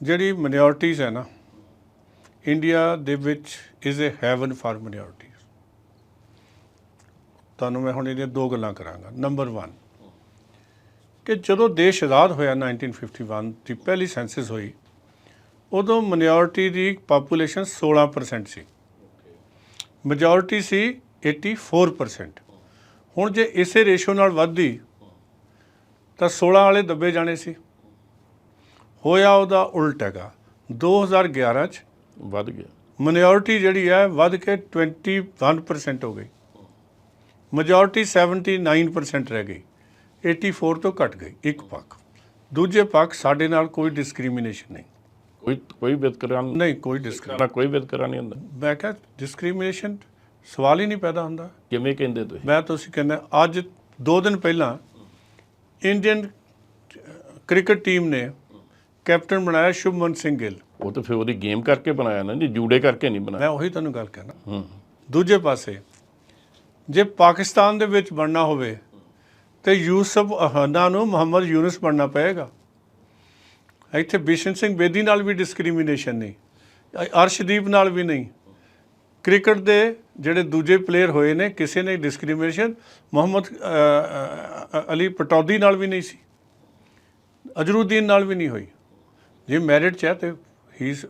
ਜਿਹੜੀ ਮਿਨੋਰਟੀਜ਼ ਹੈ ਨਾ ਇੰਡੀਆ ਦੇ ਵਿੱਚ is a heaven for minorities ਤੁਹਾਨੂੰ ਮੈਂ ਹੁਣ ਇਹਦੀਆਂ ਦੋ ਗੱਲਾਂ ਕਰਾਂਗਾ। ਨੰਬਰ 1 ਕਿ ਜਦੋਂ ਦੇਸ਼ ਆਜ਼ਾਦ ਹੋਇਆ 1951 ਦੀ ਪਹਿਲੀ ਸੈਂਸਸ ਹੋਈ, ਉਦੋਂ ਮਿਨੋਰਟੀ ਦੀ ਪਾਪੂਲੇਸ਼ਨ 16% ਸੀ। ਮੈਜੋਰਿਟੀ ਸੀ 84% ਹੁਣ ਜੇ ਇਸੇ ਰੇਸ਼ੋ ਨਾਲ ਵੱਧਦੀ, ਤਾਂ 16 ਵਾਲੇ ਦੱਬੇ ਜਾਣੇ ਸੀ। ਹੋਇਆ ਉਹਦਾ ਉਲਟ ਹੈਗਾ। 2011 ਚ ਵੱਧ ਗਿਆ। ਮਿਨੋਰਿਟੀ ਜਿਹੜੀ ਹੈ ਵੱਧ ਕੇ 21% ਹੋ ਗਈ। ਮੈਜੋਰਿਟੀ 79% ਰਹਿ ਗਈ। 84 ਤੋਂ ਘਟ ਗਈ ਇੱਕ ਪੱਖ। ਦੂਜੇ ਪੱਖ ਸਾਡੇ ਨਾਲ ਕੋਈ ਡਿਸਕ੍ਰਿਮੀਨੇਸ਼ਨ ਨਹੀਂ। ਕੋਈ ਕੋਈ ਵਿਤਕਰਾ ਨਹੀਂ। ਕੋਈ ਡਿਸਕ੍ਰਿਮੀਨੇਸ਼ਨ ਕੋਈ ਵਿਤਕਰਾ ਨਹੀਂ ਹੁੰਦਾ। ਮੈਂ ਕਿਹਾ ਡਿਸਕ੍ਰਿਮੀਨੇਸ਼ਨ ਸਵਾਲ ਹੀ ਨਹੀਂ ਪੈਦਾ ਹੁੰਦਾ। ਕਿਵੇਂ ਕਹਿੰਦੇ ਤੁਸੀਂ? ਮੈਂ ਤੁਸੀਂ ਕਹਿੰਦਾ ਅੱਜ 2 ਦਿਨ ਪਹਿਲਾਂ ਇੰਡੀਅਨ ਕ੍ਰਿਕਟ ਟੀਮ ਨੇ ਕੈਪਟਨ ਬਣਾਇਆ ਸ਼ੁਭਮਨ ਸਿੰਘ ਗਿੱਲ। ਉਹ ਤਾਂ ਫਿਰ ਉਹਦੀ ਗੇਮ ਕਰਕੇ ਬਣਾਇਆ ਨਾ ਜੀ ਜੂੜੇ ਕਰਕੇ ਨਹੀਂ ਬਣਾਇਆ। ਮੈਂ ਉਹੀ ਤੁਹਾਨੂੰ ਗੱਲ ਕਹਿਣਾ। ਹੂੰ। ਦੂਜੇ ਪਾਸੇ ਜੇ ਪਾਕਿਸਤਾਨ ਦੇ ਵਿੱਚ ਬਣਨਾ ਹੋਵੇ ਤੇ ਯੂਸਫ ਅਹਾਨਾ ਨੂੰ ਮੁਹੰਮਦ ਯੂਨਸ ਬਣਨਾ ਪਏਗਾ। ਇੱਥੇ ਬਿਸ਼ਨ ਸਿੰਘ ਬੇਦੀ ਨਾਲ ਵੀ ਡਿਸਕ੍ਰਿਮੀਨੇਸ਼ਨ ਨਹੀਂ ਅਰਸ਼ਦੀਪ ਨਾਲ ਵੀ ਨਹੀਂ। ਕ੍ਰਿਕਟ ਦੇ ਜਿਹੜੇ ਦੂਜੇ ਪਲੇਅਰ ਹੋਏ ਨੇ ਕਿਸੇ ਨੇ ਡਿਸਕ੍ਰਿਮੀਨੇਸ਼ਨ ਮੁਹੰਮਦ ਅਲੀ ਪਟੌਦੀ ਨਾਲ ਵੀ ਨਹੀਂ ਸੀ। ਅਜਰੂਦੀਨ ਨਾਲ ਵੀ ਨਹੀਂ ਹੋਈ। ਜੇ ਮੈਰਿਟ ਚ ਹੈ ਤੇ ਹੀ ਇਜ਼